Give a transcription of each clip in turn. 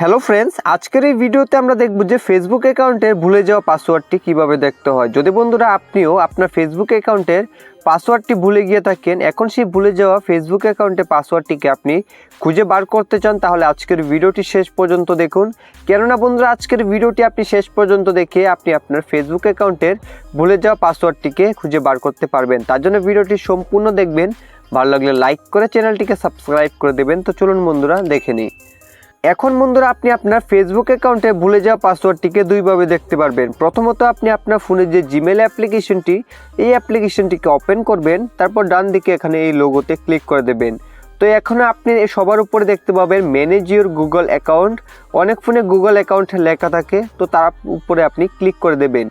Hello friends আজকের এই ভিডিওতে আমরা দেখব যে ফেসবুক অ্যাকাউন্টের ভুলে যাওয়া পাসওয়ার্ডটি কীভাবে দেখতে হয়। যদি বন্ধুরা আপনিও আপনার ফেসবুক অ্যাকাউন্টের পাসওয়ার্ডটি ভুলে গিয়ে থাকেন, এখন সেই ভুলে যাওয়া ফেসবুক অ্যাকাউন্টের পাসওয়ার্ডটিকে আপনি খুঁজে বার করতে চান, তাহলে আজকের ভিডিওটি শেষ পর্যন্ত দেখুন। কেননা বন্ধুরা, আজকের ভিডিওটি আপনি শেষ পর্যন্ত দেখে আপনি আপনার ফেসবুক অ্যাকাউন্টের ভুলে যাওয়া পাসওয়ার্ডটিকে খুঁজে বার করতে পারবেন। তার জন্য ভিডিওটি সম্পূর্ণ দেখবেন। ভালো লাগলে লাইক করে চ্যানেলটিকে সাবস্ক্রাইব করে দেবেন। তো চলুন বন্ধুরা, দেখে নিই। এখন বন্ধুরা আপনি আপনার ফেসবুক অ্যাকাউন্টে ভুলে যাওয়া পাসওয়ার্ডটিকে দুইভাবে দেখতে পারবেন। প্রথমত আপনি আপনার ফোনের যে জিমেল অ্যাপ্লিকেশনটি এই অ্যাপ্লিকেশনটিকে ওপেন করবেন, তারপর ডান দিকে এখানে এই লোগোতে ক্লিক করে দেবেন। তো এখন আপনি সবার উপরে দেখতে পাবেন ম্যানেজ ইউর গুগল অ্যাকাউন্ট অনেক ফোনে গুগল অ্যাকাউন্ট লেখা থাকে, তো তার উপরে আপনি ক্লিক করে দেবেন।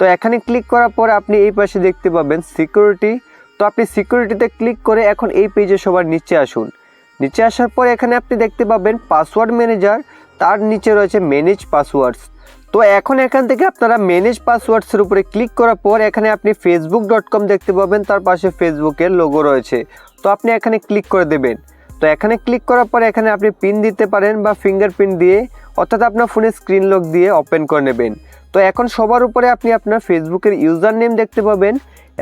তো এখানে ক্লিক করার পর আপনি এই পাশে দেখতে পাবেন সিকিউরিটি তো আপনি সিকিউরিটিতে ক্লিক করে এখন এই পেজে সবার নিচে আসুন। নিচে আসার পর এখানে আপনি দেখতে পাবেন পাসওয়ার্ড ম্যানেজার তার নিচে রয়েছে ম্যানেজ পাসওয়ার্ডস তো এখন এখান থেকে আপনারা ম্যানেজ পাসওয়ার্ডসের উপরে ক্লিক করার পর এখানে আপনি ফেসবুক ডট কম দেখতে পাবেন, তার পাশে ফেসবুকের লোগো রয়েছে। তো আপনি এখানে ক্লিক করে দেবেন। তো এখানে ক্লিক করার পর এখানে আপনি পিন দিতে পারেন বা ফিঙ্গারপ্রিন্ট দিয়ে, অর্থাৎ আপনার ফোনে স্ক্রিন লক দিয়ে ওপেন করে নেবেন। তো এখন সবার উপরে আপনি আপনার ফেসবুকের ইউজার নেম দেখতে পাবেন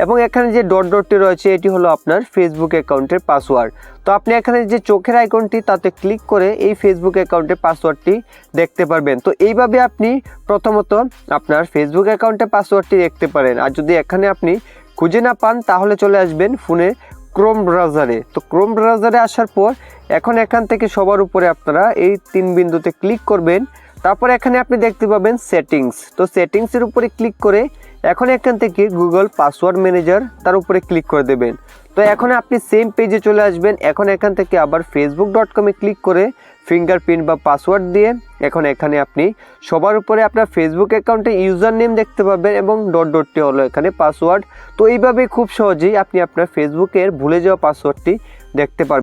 এবং এখানে যে ডট ডটটি রয়েছে, এটি হলো আপনার ফেসবুক অ্যাকাউন্টের পাসওয়ার্ড তো আপনি এখানে যে চোখের আইকনটি তাতে ক্লিক করে এই ফেসবুক অ্যাকাউন্টের পাসওয়ার্ডটি দেখতে পারবেন। তো এইভাবে আপনি প্রথমত আপনার ফেসবুক অ্যাকাউন্টের পাসওয়ার্ডটি দেখতে পারেন। আর যদি এখানে আপনি খুঁজে না পান, তাহলে চলে আসবেন ফোনে ক্রোম ব্রাউজারে। তো ক্রোম ব্রাউজারে আসার পর এখন এখান থেকে সবার উপরে আপনারা এই তিন বিন্দুতে ক্লিক করবেন। তারপর এখানে আপনি দেখতে পাবেন সেটিংস তো সেটিংসের উপরে ক্লিক করে এখন এখান থেকে গুগল পাসওয়ার্ড ম্যানেজার তার উপরে ক্লিক করে দেবেন। তো এখন আপনি সেম পেজে চলে আসবেন। এখন এখান থেকে আবার ফেসবুক ডট কমে ক্লিক করে ফিঙ্গারপ্রিন্ট বা পাসওয়ার্ড দিয়ে এখন এখানে আপনি সবার উপরে আপনার ফেসবুক অ্যাকাউন্টে ইউজার নেম দেখতে পাবেন এবং ডট ডটটি হলো এখানে পাসওয়ার্ড তো এইভাবে খুব সহজেই আপনি আপনার ফেসবুকের ভুলে যাওয়া পাসওয়ার্ডটি দেখতে পারবেন।